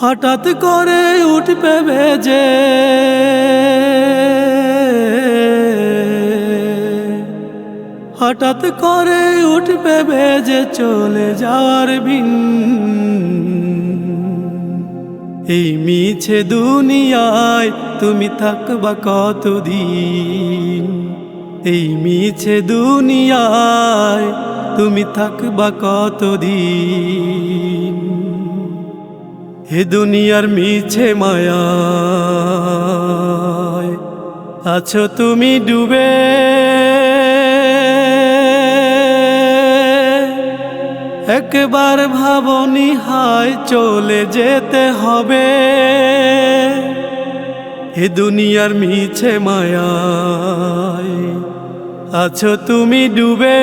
হঠাৎ করে উঠবে বেজে। হঠাৎ করে উঠবে বেজে চলে যাওয়ার বিন এই মিছে দুনিয়ায় তুমি থাকবা কতদিন? এই মিছে দুনিয়ায় তুমি থাকবা কতদিন? হে দুনিয়ার মিছে মায়া আছো তুমি ডুবে। একবার ভাবনি হায়, চলে যেতে হবে। এ দুনিয়ার মিছে মায়ায়, আছো তুমি ডুবে।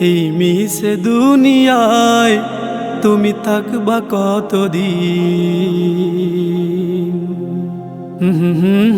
এই মিশে দুনিয়ায় তুমি থাকবা কতদিন? হুম